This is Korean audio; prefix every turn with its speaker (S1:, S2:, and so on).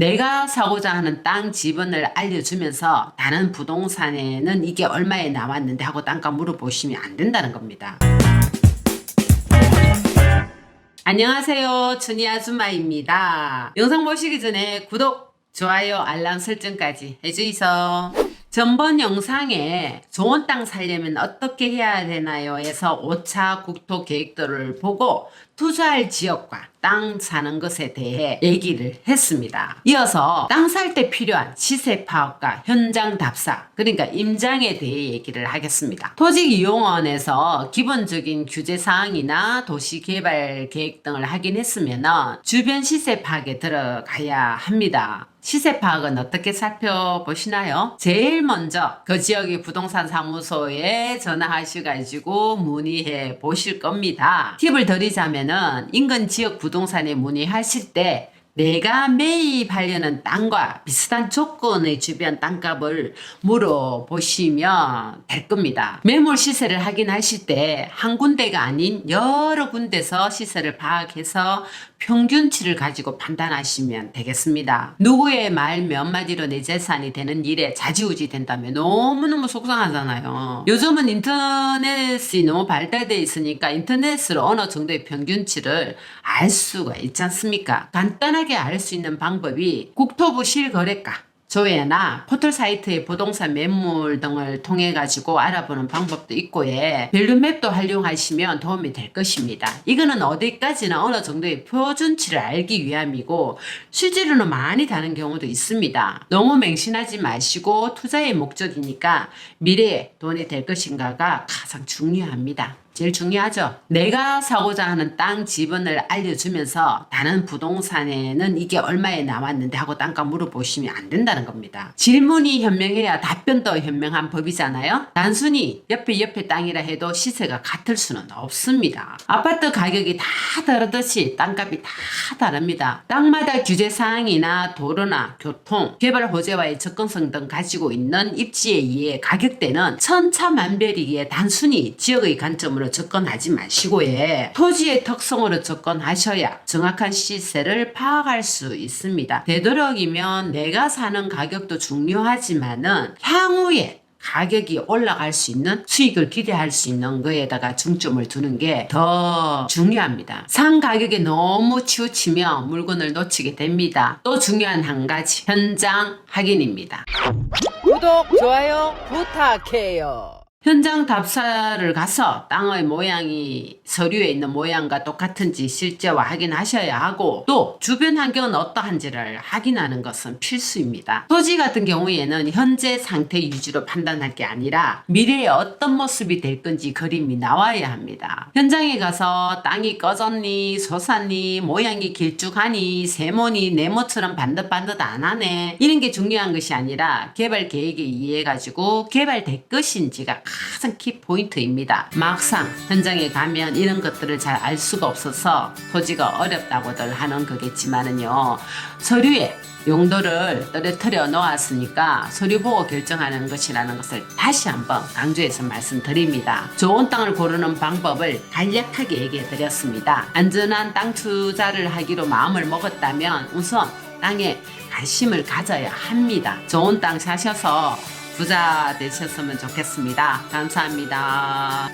S1: 내가 사고자 하는 땅 지분을 알려주면서 다른 부동산에는 이게 얼마에 나왔는데 하고 땅값 물어보시면 안 된다는 겁니다. 안녕하세요. 춘희 아줌마입니다. 영상 보시기 전에 구독, 좋아요, 알람 설정까지 해주이소. 전번 영상에 좋은 땅 살려면 어떻게 해야 되나요? 해서 5차 국토 계획도를 보고 투자할 지역과 땅 사는 것에 대해 얘기를 했습니다. 이어서 땅 살 때 필요한 시세 파악과 현장 답사, 그러니까 임장에 대해 얘기를 하겠습니다. 토지이용원에서 기본적인 규제 사항이나 도시 개발 계획 등을 확인했으면 주변 시세 파악에 들어가야 합니다. 시세 파악은 어떻게 살펴보시나요? 제일 먼저 그 지역의 부동산 사무소에 전화하셔가지고 문의해 보실 겁니다. 팁을 드리자면은 인근 지역 부동산에 문의하실 때 내가 매입하려는 땅과 비슷한 조건의 주변 땅값을 물어보시면 될 겁니다. 매물 시세를 확인하실 때 한 군데가 아닌 여러 군데서 시세를 파악해서 평균치를 가지고 판단하시면 되겠습니다. 누구의 말 몇 마디로 내 재산이 되는 일에 자지우지 된다면 너무너무 속상하잖아요. 요즘은 인터넷이 너무 발달되어 있으니까 인터넷으로 어느 정도의 평균치를 알 수가 있지 않습니까? 간단 하게 알 수 있는 방법이 국토부 실거래가 조회나 포털 사이트의 부동산 매물 등을 통해 가지고 알아보는 방법도 있고 예. 밸류맵도 활용하시면 도움이 될 것입니다. 이거는 어디까지나 어느 정도의 표준치를 알기 위함이고 실제로는 많이 다른 경우도 있습니다. 너무 맹신하지 마시고 투자의 목적이니까 미래에 돈이 될 것인가가 가장 중요합니다. 제일 중요하죠. 내가 사고자 하는 땅 지분을 알려주면서 다른 부동산에는 이게 얼마에 나왔는데 하고 땅값 물어보시면 안 된다는 겁니다. 질문이 현명해야 답변도 현명한 법이잖아요. 단순히 옆에 옆에 땅이라 해도 시세가 같을 수는 없습니다. 아파트 가격이 다 다르듯이 땅값이 다 다릅니다. 땅마다 규제 사항이나 도로나 교통, 개발 호재와의 접근성 등 가지고 있는 입지에 의해 가격대는 천차만별이기에 단순히 지역의 관점으로 접근하지 마시고 예. 토지의 특성으로 접근하셔야 정확한 시세를 파악할 수 있습니다. 되도록이면 내가 사는 가격도 중요하지만은 향후에 가격이 올라갈 수 있는 수익을 기대할 수 있는 거에다가 중점을 두는 게 더 중요합니다. 상 가격에 너무 치우치면 물건을 놓치게 됩니다. 또 중요한 한 가지 현장 확인입니다.
S2: 구독, 좋아요 부탁해요.
S1: 현장 답사를 가서 땅의 모양이 서류에 있는 모양과 똑같은지 실제와 확인하셔야 하고 또 주변 환경은 어떠한지를 확인하는 것은 필수입니다. 토지 같은 경우에는 현재 상태 유지로 판단할 게 아니라 미래에 어떤 모습이 될 건지 그림이 나와야 합니다. 현장에 가서 땅이 꺼졌니 솟았니 모양이 길쭉하니 세모니 네모처럼 반듯반듯 안 하네 이런 게 중요한 것이 아니라 개발 계획에 의해 가지고 개발될 것인지가 가장 키 포인트입니다. 막상 현장에 가면 이런 것들을 잘 알 수가 없어서 토지가 어렵다고들 하는 거겠지만은요. 서류에 용도를 떨어뜨려 놓았으니까 서류 보고 결정하는 것이라는 것을 다시 한번 강조해서 말씀드립니다. 좋은 땅을 고르는 방법을 간략하게 얘기해 드렸습니다. 안전한 땅 투자를 하기로 마음을 먹었다면 우선 땅에 관심을 가져야 합니다. 좋은 땅 사셔서 부자 되셨으면 좋겠습니다. 감사합니다.